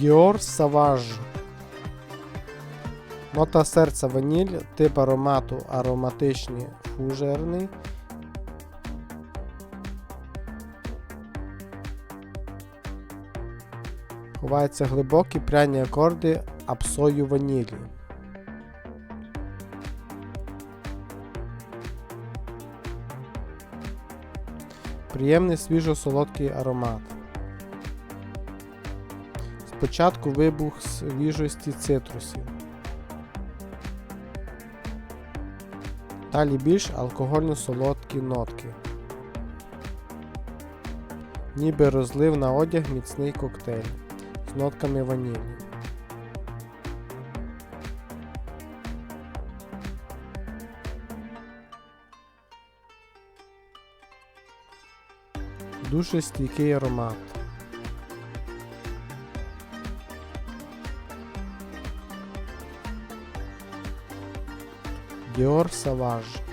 Dior Savage. Нота серця ваніль, тип аромату ароматичний фужерний. Ховаються глибокі пряні акорди апсою ванілі. Приємний свіжо-солодкий аромат. Спочатку вибух свіжості цитрусів. Далі більш алкогольно-солодкі нотки. Ніби розлив на одяг міцний коктейль з нотками ванілі. Дуже стійкий аромат. Dior Savage